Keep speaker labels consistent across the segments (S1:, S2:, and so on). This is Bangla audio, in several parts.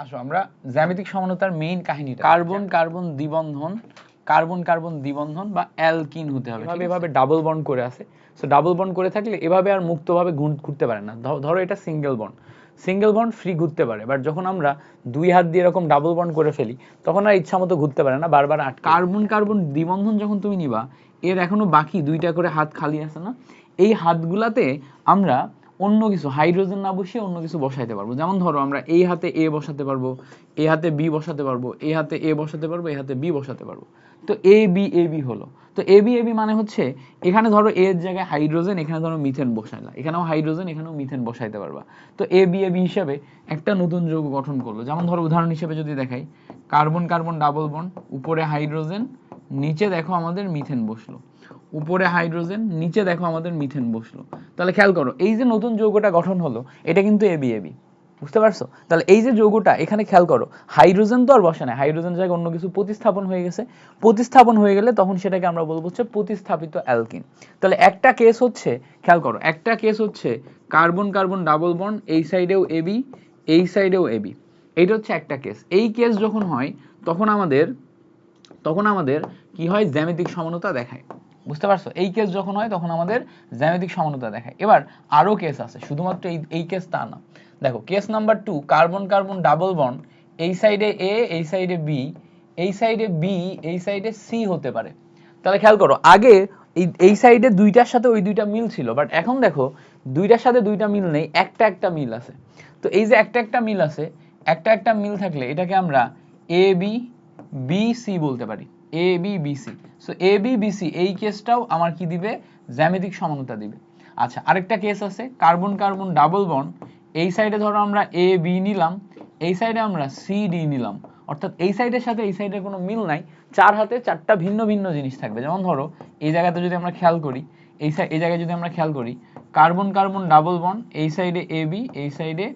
S1: আসো আমরা জ্যামিতিক সমানতার মেইন কাহিনীটা কার্বন কার্বন দ্বিবন্ধন কার্বন কার্বন দ্বিবন্ধন বা অ্যালকিন হতে হবে এভাবে এভাবে ডাবল বন্ড করে আছে। সো ডাবল বন্ড করে থাকলে এভাবে আর মুক্তভাবে ঘুর- ঘুরতে পারে না। ধরো এটা single bond single bond free ঘুরতে পারে বাট যখন আমরা দুই হাত দিয়ে এরকম ডাবল বন্ড করে ফেলি তখন আর ইচ্ছা মতো ঘুরতে পারে না বারবার আট কার্বন কার্বন দ্বিবন্ধন যখন তুমি নিবা এর এখনও বাকি দুইটা করে হাত খালি আছে না? এই হাতগুলাতে আমরা অন্য কিছু হাইড্রোজেন না বসিয়ে অন্য কিছু বসাইতে পারব। যেমন ধরো, আমরা এই হাতে এ বসাতে পারব এই হাতে বি বসাতে পারব এই হাতে এ বসাতে পারব এই হাতে বি বসাতে পারব। তো এ বি এ বি হলো। তো এ বি এ বি মানে হচ্ছে, এখানে ধরো এর জায়গায় হাইড্রোজেন এখানে ধরো মিথেন বসাইলা। এখানেও হাইড্রোজেন এখানেও মিথেন বসাইতে পারবা। তো এ বি এ বি হিসাবে একটা নতুন যৌগ গঠন করল। যেমন ধরো, উদাহরণ হিসেবে যদি দেখাই কার্বন কার্বন ডাবল বন্ড উপরে হাইড্রোজেন নিচে দেখো আমাদের মিথেন বসল। উপরে হাইড্রোজেন, নিচে দেখো আমাদের মিথেন বসল। তাহলে খেয়াল করো, এই যে নতুন যৌগটা গঠন হলো, এটা কিন্তু এবি এবি বুঝতে পারছ? তাহলে এই যে যৌগটা, এখানে খেয়াল করো, হাইড্রোজেন তো আর বসে না, হাইড্রোজেন জায়গায় অন্য কিছু প্রতিস্থাপন হয়ে গেছে। প্রতিস্থাপন হয়ে গেলে তখন সেটাকে আমরা বলব হচ্ছে প্রতিস্থাপিত অ্যালকিন। তাহলে একটা কেস হচ্ছে, খেয়াল করো, একটা কেস হচ্ছে কার্বন কার্বন ডাবল বন্ড, এই সাইডেও এবি এই সাইডেও এবি এইটা হচ্ছে একটা কেস এই কেস যখন হয়, তখন আমাদের তখন আমাদের কি হয়? জ্যামিতিক সমানতা দেখায়। বুঝতে পারছ? এই কেস যখন হয়, তখন আমাদের জ্যামিতিক সমানতা দেখায়। এবার আরও কেস আছে, শুধুমাত্র এই এই কেস তা না। দেখো case number two carbon carbon double bond এই সাইডে এ এই সাইডে বি এই সাইডে বি এই সাইডে সি হতে পারে। তাহলে খেয়াল করো, আগে এই এই সাইডে দুইটার সাথে ওই দুইটা মিল ছিল বাট এখন দেখো, দুইটার সাথে দুইটা মিল নেই, একটা একটা মিল আছে। তো এই যে একটা একটা মিল আছে, একটা একটা মিল থাকলে এটাকে আমরা এ বি বি সি বলতে পারি। A B B C A B B C এই কেসটাও আমার কি দিবে? জ্যামিতিক সমানতা দিবে। আচ্ছা আরেকটা কেস আছে কার্বন কার্বন ডাবল বন্ড এই সাইডে ধরো আমরা এ বি নিলাম, এই সাইডে আমরা সি ডি নিলাম। অর্থাৎ এই সাইডের সাথে এই সাইডের কোনো মিল নাই, চার হাতে চারটা ভিন্ন ভিন্ন জিনিস থাকবে। যেমন ধরো, এই জায়গাতে যদি আমরা খেয়াল করি, এই এই জায়গায় যদি আমরা খেয়াল করি কার্বন কার্বন ডাবল বন্ড এই সাইডে এ বি এই সাইডে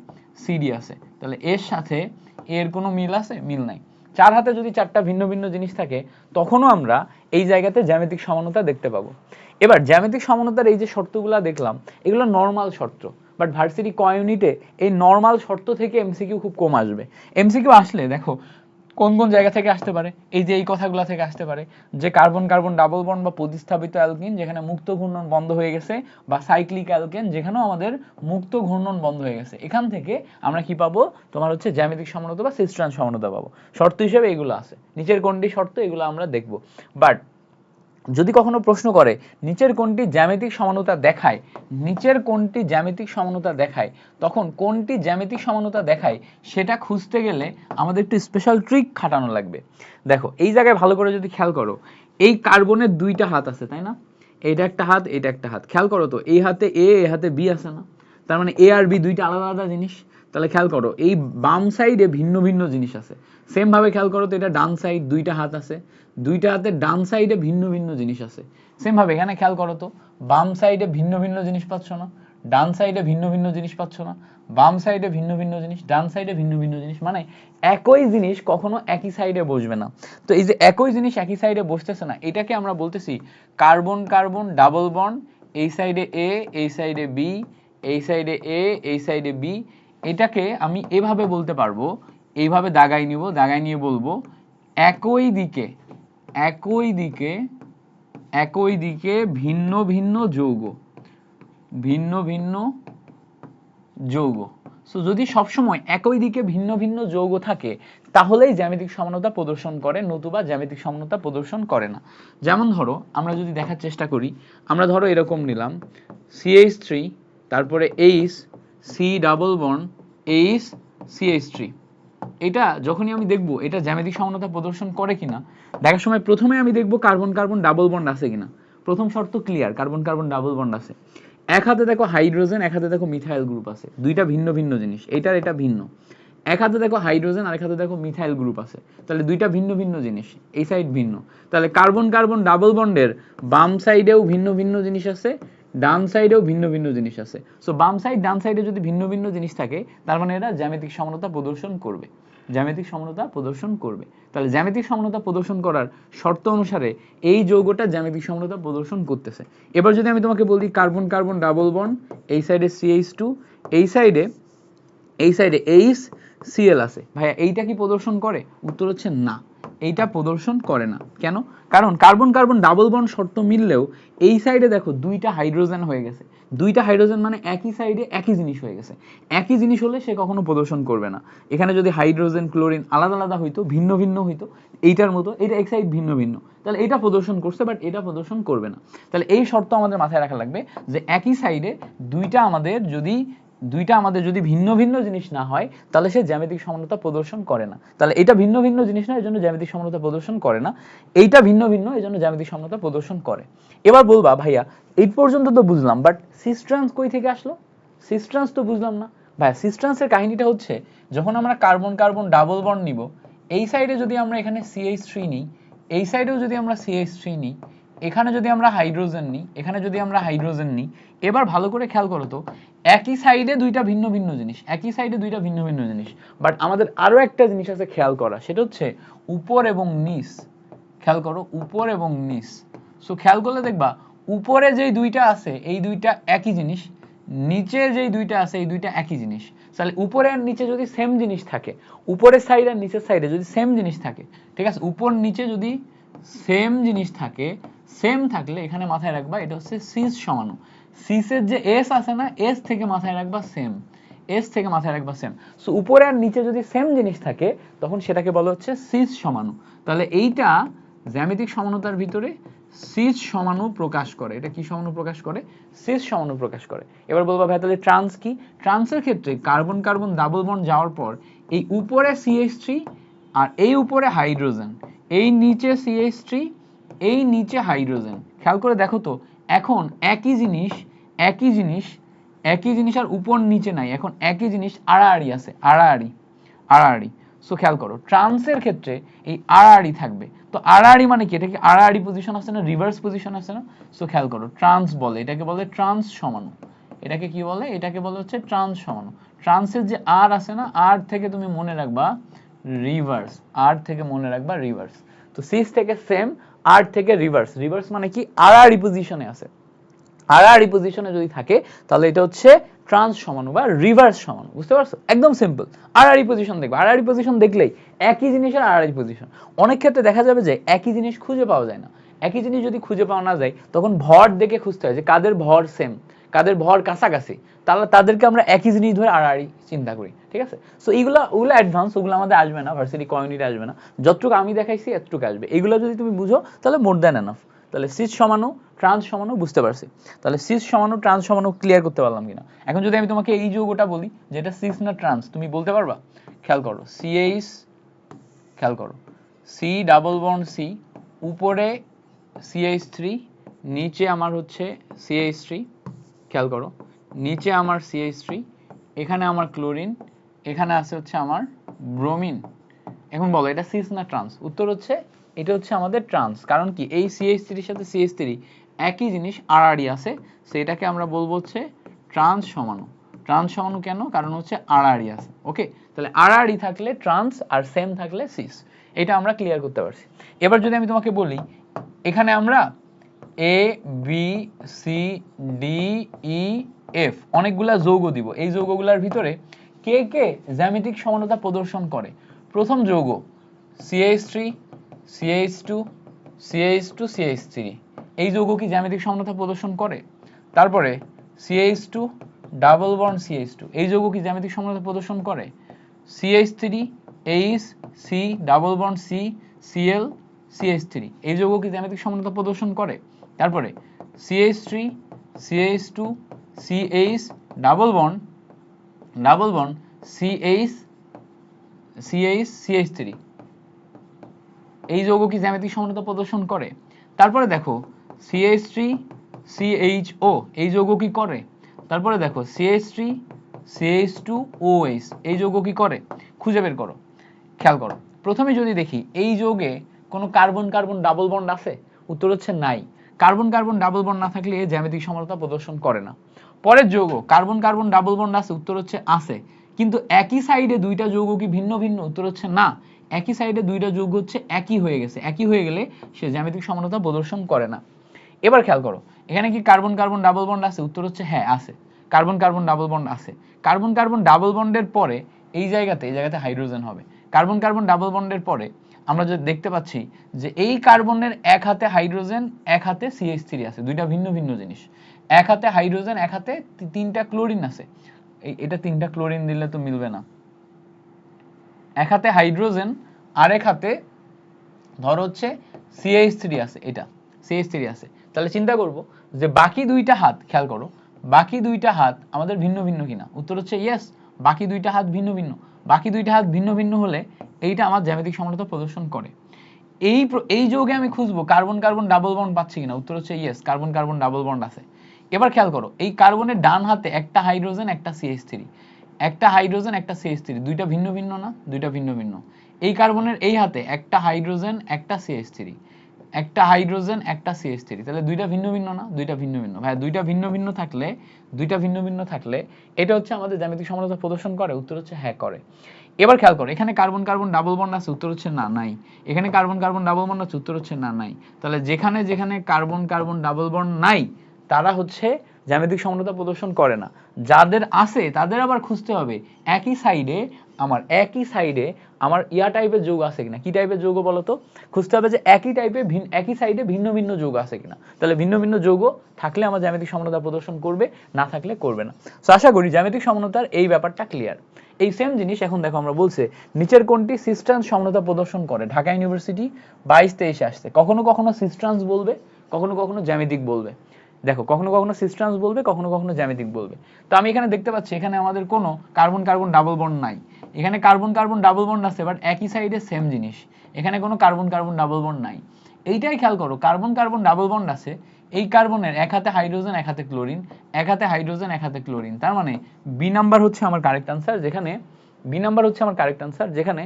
S1: সিডি আছে। তাহলে এর সাথে এর কোনো মিল আছে? মিল নাই। চার হাতে যদি চারটা ভিন্ন ভিন্ন জিনিস থাকে, তখনও আমরা এই জায়গাতে জ্যামিতিক সমানতা দেখতে পাবো। এবার জ্যামিতিক সমানতার এই যে শর্তগুলো দেখলাম, এগুলো নর্মাল শর্ত বাট ভার্সিটি ক ইউনিটে এই নর্মাল শর্ত থেকে এমসিকিউ খুব কম আসবে। এমসিকিউ আসলে, দেখো কোন কোন জায়গা থেকে আসতে পারে? এই যে এই কথাগুলো থেকে আসতে পারে যে কার্বন কার্বন ডাবল বন্ড বা প্রতিস্থাপিত অ্যালকিন যেখানে মুক্ত ঘূর্ণন বন্ধ হয়ে গেছে বা সাইক্লিক অ্যালকেন যেখানেও আমাদের মুক্ত ঘূর্ণন বন্ধ হয়ে গেছে। এখান থেকে আমরা কি পাবো? তোমার হচ্ছে জ্যামিতিক সমানতা বা সিস্ট্রান সমানতা পাবো। শর্ত হিসেবে এগুলো আছে। নিচের কোনটি শর্ত? এগুলো আমরা দেখব। বাট যদি কখনো প্রশ্ন করে, নিচের কোনটি জ্যামিতিক সমানতা দেখায়? নিচের কোনটি জ্যামিতিক সমানতা দেখায়? তখন কোনটি জ্যামিতিক সমানতা দেখায়, সেটা খুঁজতে গেলে আমাদের একটু স্পেশাল ট্রিক খাটানো লাগবে। দেখো, এই জায়গায় ভালো করে যদি খেয়াল করো, এই কার্বনের দুইটা হাত আছে, তাই না? এটা একটা হাত এটা একটা হাত। খেয়াল করো তো, এই হাতে এ এই হাতে বি আছে না? তার মানে এ আর বি দুইটা আলাদা আলাদা জিনিস। তাহলে খেয়াল করো, এই বাম সাইডে ভিন্ন ভিন্ন জিনিস আছে। সেম ভাবে খেয়াল করো তো এটা ডান সাইড দুইটা হাত আছে, দুইটা হাতে ডান সাইডে ভিন্ন ভিন্ন জিনিস আছে। সেম ভাবে এখানে খেয়াল করো তো, বাম সাইডে ভিন্ন ভিন্ন জিনিস পাচ্ছ না, ডান সাইডে ভিন্ন ভিন্ন জিনিস পাচ্ছ না, বাম সাইডে ভিন্ন ভিন্ন জিনিস, ডান সাইডে ভিন্ন ভিন্ন জিনিস মানে একই জিনিস কখনো একই সাইডে বসবে না। তো এই যে একই জিনিস একই সাইডে বসতেছে না, এটাকে আমরা বলতেছি কার্বন কার্বন ডাবল বন্ড এই সাইডে এ এই সাইডে বি এই সাইডে এ এই সাইডে বি এটাকে আমি এভাবে বলতে পারব এইভাবে দাগাই নিব, দাগাই নিয়ে বলব, একই দিকে একই দিকে একই দিকে ভিন্ন ভিন্ন যৌগ, ভিন্ন ভিন্ন যৌগ। সো যদি সবসময় একই দিকে ভিন্ন ভিন্ন যৌগ থাকে, তাহলেই জ্যামিতিক সমানতা প্রদর্শন করে, নতুবা জ্যামিতিক সমানতা প্রদর্শন করে না। যেমন ধরো, আমরা যদি দেখার চেষ্টা করি, আমরা ধরো এরকম নিলাম সিএইচ থ্রি তারপরে H C double bond H CH three এটা যখনই আমি দেখব, এটা জ্যামিতিক সমানতা প্রদর্শন করে কিনা, দেখার সময় প্রথমে আমি দেখব কার্বন কার্বন ডাবল বন্ড আছে কিনা। প্রথম শর্ত clear carbon carbon double bond আছে। এক হাতে দেখো হাইড্রোজেন এক হাতে দেখো মিথাইল গ্রুপ আছে। দুইটা ভিন্ন ভিন্ন জিনিস, এটার এটা ভিন্ন। এক হাতে দেখো হাইড্রোজেন আর এক হাতে দেখো মিথাইল গ্রুপ আছে। তাহলে দুইটা ভিন্ন ভিন্ন জিনিস, এই সাইড ভিন্ন। তাহলে কার্বন কার্বন ডাবল বন্ডের বাম সাইডেও ভিন্ন ভিন্ন জিনিস আছে ডান সাইডেও ভিন্ন ভিন্ন জিনিস আছে। সো বাম সাইড ডান সাইডে যদি ভিন্ন ভিন্ন জিনিস থাকে, তার মানে এটা জ্যামিতিক সমানতা প্রদর্শন করবে। জ্যামিতিক সমানতা প্রদর্শন করবে। তাহলে জ্যামিতিক সমানতা প্রদর্শন করার শর্ত অনুসারে এই যৌগটা জ্যামিতিক সমানতা প্রদর্শন করতেছে। এবার যদি আমি তোমাকে বলি কার্বন কার্বন, ডাবল বন এই সাইডে সিএইচ টু এই সাইডে এই সাইডে এইচ সিএল আছে। ভাইয়া, এইটা কি প্রদর্শন করে? উত্তর হচ্ছে না। এইটা প্রদর্শন করে না। কেন? কারণ কার্বন কার্বন ডাবল বন্ড শর্ত মিললেও এই সাইডে দেখো দুইটা হাইড্রোজেন হয়ে গেছে। দুইটা হাইড্রোজেন মানে একই সাইডে একই জিনিস হয়ে গেছে। একই জিনিস হলে সে কখনো প্রদর্শন করবে না। এখানে যদি হাইড্রোজেন, ক্লোরিন আলাদা আলাদা হইতো, ভিন্ন ভিন্ন হইতো, এইটার মতো এটা এক সাইড ভিন্ন ভিন্ন। তাহলে এটা প্রদর্শন করছে, বাট এটা প্রদর্শন করবে না। তাহলে এই শর্ত আমাদের মাথায় রাখা লাগবে যে একই সাইডে দুইটা আমাদের যদি দুইটা আমাদের যদি ভিন্ন ভিন্ন জিনিস না হয়, তাহলে সে জ্যামিতিক সমানতা প্রদর্শন করে না। তাহলে এটা ভিন্ন ভিন্ন জিনিস না এই জন্য জ্যামিতিক সমানতা প্রদর্শন করে না। এইটা ভিন্ন ভিন্ন এই জন্য জ্যামিতিক সমানতা প্রদর্শন করে। এবার বলবা, ভাইয়া, এই পর্যন্ত তো বুঝলাম বাট সিস্ট্রান্স কই থেকে আসলো? সিস্ট্রান্স তো বুঝলাম না। ভাইয়া সিস্ট্রান্সের কাহিনীটা হচ্ছে, যখন আমরা কার্বন কার্বন ডাবল বন্ড নিব, এই সাইডে যদি আমরা এখানে সিএইচ থ্রি নিই, এই সাইডেও যদি আমরা সিএইচ থ্রি নিই এখানে যদি আমরা হাইড্রোজেন নিই, এখানে যদি আমরা হাইড্রোজেন নিই, এবার ভালো করে খেয়াল করো তো, একই সাইডে দুইটা ভিন্ন ভিন্ন জিনিস, একই সাইডে দুইটা ভিন্ন ভিন্ন জিনিস বাট আমাদের আরও একটা জিনিস আছে খেয়াল করা, সেটা হচ্ছে উপর এবং নিচ, খেয়াল করো উপর এবং নিচ সো খেয়াল করলে দেখবা, উপরে যেই দুইটা আছে, এই দুইটা একই জিনিস, নিচে যেই দুইটা আছে, এই দুইটা একই জিনিস, তাহলে উপরে আর নিচে যদি সেম জিনিস থাকে, উপরের সাইড আর নিচের সাইডে যদি সেম জিনিস থাকে, ঠিক আছে, উপর নিচে যদি সেম জিনিস থাকে সেম থাকলে এখানে মাথায় রাখবা, এটা হচ্ছে সিস সমানু। সিসের যে এস আছে না এস থেকে মাথায় রাখবা সেম এস থেকে মাথায় রাখবা সেম সো উপরে আর নিচে যদি সেম জিনিস থাকে, তখন সেটাকে বলা হচ্ছে সিস সমানু। তাহলে এইটা জ্যামিতিক সমানতার ভিতরে সিস সমানু প্রকাশ করে। এটা কি সমানু প্রকাশ করে? সিস সমানু প্রকাশ করে। এবার বলবা ভাই, তাহলে ট্রান্স কি? ট্রান্সের ক্ষেত্রে কার্বন কার্বন ডাবল বন্ড যাওয়ার পর এই উপরে সিএইচ থ্রি আর এই উপরে হাইড্রোজেন এই নিচে সিএইচ এই নিচে হাইড্রোজেন খেয়াল করে দেখো তো, এখন একই জিনিস একই জিনিস একই জিনিস আর উপর নিচে নাই, এখন একই জিনিস আড়াআড়ি আছে, আড়াআড়ি আড়াআড়ি। সো খেয়াল করো ট্রান্সের ক্ষেত্রে এই আড়াআড়ি থাকবে। তো আড়াআড়ি মানে কি? এটা কি আড়াআড়ি পজিশন আছে না রিভার্স পজিশন আছে না? সো খেয়াল করো ট্রান্স বলে, এটাকে বলে ট্রান্স সমানু এটাকে কি বলে? এটাকে বলে হচ্ছে ট্রান্স সমানু ট্রান্সের যে আর আছে না আর থেকে তুমি মনে রাখবা রিভার্স আর থেকে মনে রাখবা রিভার্স তো সিস থেকে সেম আর থেকে রিভার্স রিভার্স মানে কি? আড়াআড়ি পজিশনে আছে। আড়াআড়ি পজিশনে যদি থাকে, তাহলে এটা হচ্ছে ট্রান্স সমানু বা রিভার্স সমানু। বুঝতে পারছ? একদম সিম্পল আড়াআড়ি পজিশন দেখবে। আর আর পজিশন দেখলেই একই জিনিসের আর আর পজিশন অনেক ক্ষেত্রে দেখা যাবে যে একই জিনিস খুঁজে পাওয়া যায় না। একই জিনিস যদি খুঁজে পাওয়া না যায়, তখন ভর দেখে খুঁজতে হয় যে কাদের ভর সেম কাদের ভর কাছাকাছি, তাহলে তাদেরকে আমরা একই জিনিস ধরে আড়াআড়ি চিন্তা করি, ঠিক আছে? সো এইগুলো, ওগুলো অ্যাডভান্স ওগুলো আমাদের আসবে না ভার্সিটি কমিউনিটি আসবে না। যতটুকু আমি দেখাইছি, এতটুকু আসবে। এগুলো যদি তুমি বুঝো, তাহলে মোর দ্যান এনাফ তাহলে সিস সমানু ট্রান্স সমানু, বুঝতে পারছি। তাহলে সিস সমানু ট্রান্স সমানু ক্লিয়ার করতে পারলাম কিনা। এখন যদি আমি তোমাকে এই যৌগটা বলি যে এটা সিস না ট্রান্স তুমি বলতে পারবা? খেয়াল করো সিএইচ খেয়াল করো। সি ডাবল বন্ড সি উপরে সিএইচ থ্রি নিচে আমার হচ্ছে সিএইচ থ্রি খেয়াল করো, নিচে আমার সিএইচ থ্রি এখানে আমার ক্লোরিন এখানে আছে হচ্ছে আমার ব্রোমিন এখন বলো, এটা সিস না ট্রান্স উত্তর হচ্ছে, এটা হচ্ছে আমাদের ট্রান্স কারণ কি? এই সিএইচ থ্রির সাথে সিএইচ থ্রি একই জিনিস আড়াআড়ি আছে সো এটাকে আমরা বলব হচ্ছে ট্রান্স সমানু। ট্রান্স সমানু কেন? কারণ হচ্ছে আড়াআড়ি আছে ওকে তাহলে আড়াআড়ি থাকলে ট্রান্স আর সেম থাকলে সিস এটা আমরা ক্লিয়ার করতে পারছি। এবার যদি আমি তোমাকে বলি, এখানে আমরা A B C D E F অনেকগুলা যৌগ দিব। এই যৌগগুলোর ভিতরে কে কে জ্যামিতিক সমানতা প্রদর্শন করে? প্রথম যৌগ CH three CH two CH two CH three এই যৌগ কি জ্যামিতিক সমানতা প্রদর্শন করে? তারপরে CH two double bond CH two এই যৌগ কি জ্যামিতিক সমানতা প্রদর্শন করে? CH three H C double bond C CL CH three এই যৌগ কি জ্যামিতিক সমানতা প্রদর্শন করে? তারপরে CH three CH two CH double bond double bond CH CH CH three এই যৌগ কি জ্যামিতিক সমানতা প্রদর্শন করে? তারপরে দেখো সিএইচ থ্রি ও এই যৌগ কি করে? তারপরে দেখো CH three CH two OH এই যৌগ কি করে? খুঁজে বের করো, খেয়াল করো। প্রথমে যদি দেখি এই যৌগে কোনো কার্বন কার্বন ডাবল বন্ড আছে? উত্তর হচ্ছে নাই। কার্বন কার্বন ডাবল বন্ড না থাকলে জ্যামিতিক সমানতা প্রদর্শন করে না। পরের যৌগ, কার্বন কার্বন ডাবল বন্ড আছে, উত্তর হচ্ছে আছে। কিন্তু একই সাইডে দুইটা যৌগ কি ভিন্ন ভিন্ন? উত্তর হচ্ছে না। একই সাইডে দুইটা যৌগ হচ্ছে একই হয়ে গেছে। একই হয়ে গেলে সে জ্যামিতিক সমানতা প্রদর্শন করে না। এবার খেয়াল করো, এখানে কি কার্বন কার্বন ডাবল বন্ড আছে? উত্তর হচ্ছে হ্যাঁ আছে। কার্বন কার্বন ডাবল বন্ড আছে। কার্বন কার্বন ডাবল বন্ডের পরে এই জায়গাতে এই জায়গাতে হাইড্রোজেন হবে। কার্বন কার্বন ডাবল বন্ডের পরে আমরা যে দেখতে পাচ্ছি যে এই কার্বনের এক হাতে হাইড্রোজেন, এক হাতে সিএইচ থ্রি আছে, দুইটা ভিন্ন ভিন্ন জিনিস। এক হাতে হাইড্রোজেন, এক হাতে তিনটা ক্লোরিন আছে। এটা তিনটা ক্লোরিন দিলে তো মিলবে না। এক হাতে হাইড্রোজেন আর এক হাতে ধর হচ্ছে সিএইচ থ্রি আছে, এটা সিএইচ থ্রি আছে। তাহলে চিন্তা করব যে বাকি দুইটা হাত, খেয়াল করো, বাকি দুইটা হাত আমাদের ভিন্ন ভিন্ন কিনা? উত্তর হচ্ছে ইয়েস বাকি দুইটা হাত ভিন্ন ভিন্ন। বাকি দুইটা হাত ভিন্ন ভিন্ন হলে এইটা আমার জ্যামিতিক সমানতা প্রদর্শন করে। এই এই যৌগে আমি খুঁজবো কার্বন কার্বন ডাবল বন্ড পাচ্ছি কিনা। উত্তর হচ্ছে yes carbon carbon double bond আছে। এবার খেয়াল করো, এই কার্বনের ডান হাতে একটা হাইড্রোজেন, একটা সিএইচ থ্রি একটা হাইড্রোজেন, একটা সিএইচ থ্রি দুইটা ভিন্ন ভিন্ন না, দুইটা ভিন্ন ভিন্ন। এই কার্বনের এই হাতে একটা হাইড্রোজেন, একটা সিএইচ থ্রি একটা হাইড্রোজেন, একটা সিএইচ থ্রি তাহলে দুইটা ভিন্ন ভিন্ন না, দুইটা ভিন্ন ভিন্ন। ভাই দুইটা ভিন্ন ভিন্ন থাকলে, দুইটা ভিন্ন ভিন্ন থাকলে, এটা হচ্ছে আমাদের জ্যামিতিক সমানতা প্রদর্শন করে। উত্তর হচ্ছে হ্যাঁ করে। এবার খেয়াল করো, এখানে কার্বন কার্বন ডাবল বন্ড আছে, উত্তর হচ্ছে না, নাই। এখানে কার্বন কার্বন ডাবল বন্ড আছে, উত্তর হচ্ছে না, নাই। তাহলে যেখানে যেখানে কার্বন কার্বন ডাবল বন্ড নাই, তারা হচ্ছে জ্যামিতিক সমানতা প্রদর্শন করে না। যাদের আছে, তাদের আবার খুঁজতে হবে, একই সাইডে আমার, একই সাইডে আমার ইয়া টাইপের যৌগ আছে কিনা? কি টাইপের যৌগ বলো তো? খুঁজতে হবে যে একই টাইপের একই সাইডে ভিন্ন ভিন্ন যৌগ আছে কিনা। তাহলে ভিন্ন ভিন্ন যৌগ থাকলে আমার জ্যামিতিক সমানতা প্রদর্শন করবে, না থাকলে করবে না। তো আশা করি জ্যামিতিক সমানতার এই ব্যাপারটা ক্লিয়ার এই সেম জিনিস এখন দেখো আমরা বলছে, নিচের কোনটি সিস্টান্স সমানতা প্রদর্শন করে? ঢাকা ইউনিভার্সিটি বাইশ তেইশে আসছে। কখনো কখনো সিস্টান্স বলবে, কখনো কখনো জ্যামিতিক বলবে। দেখো, কখনো কখনো সিস্টান্স বলবে, কখনো কখনো জ্যামিতিক বলবে। তো আমি এখানে দেখতে পাচ্ছি, এখানে আমাদের কোনো কার্বন কার্বন ডাবল বন্ড নাই। এখানে কার্বন কার্বন ডাবল বন্ড আছে বাট একই সাইডে সেম জিনিস। এখানে কোনো কার্বন কার্বন ডাবল বন্ড নাই। এইটাই খেয়াল করো কার্বন কার্বন ডাবল বন্ড আছে, এই কার্বনের এক হাতে হাইড্রোজেন এক হাতে ক্লোরিন এক হাতে হাইড্রোজেন এক হাতে ক্লোরিন তার মানে বি নাম্বার হচ্ছে আমার কারেক্ট আনসার যেখানে বি নাম্বার হচ্ছে আমার কারেক্ট আনসার যেখানে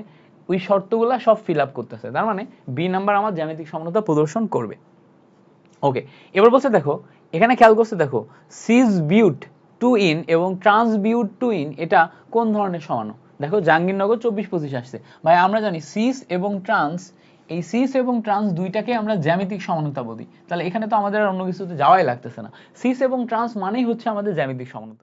S1: ওই শর্তগুলা সব ফিল আপ করতেছে। তার মানে বি নাম্বার আমার জ্যামিতিক সমতা প্রদর্শন করবে। ওকে এবার বলছে দেখো এখানে খেয়াল করছে দেখো সিজ বিউট টু ইন এবং ট্রান্স বিউট টু ইন এটা কোন ধরনের সমানো? দেখো, জাহাঙ্গীরনগর চব্বিশ পঁচিশ আসছে। ভাই, আমরা জানি সিস এবং ট্রান্স এই সিস এবং ট্রান্স দুইটাকে আমরা জ্যামিতিক সমানতা বলি। তাহলে এখানে তো আমাদের অন্য কিছুতে যাওয়াই লাগতেছে না। সিস এবং ট্রান্স মানেই হচ্ছে আমাদের জ্যামিতিক সমানতা।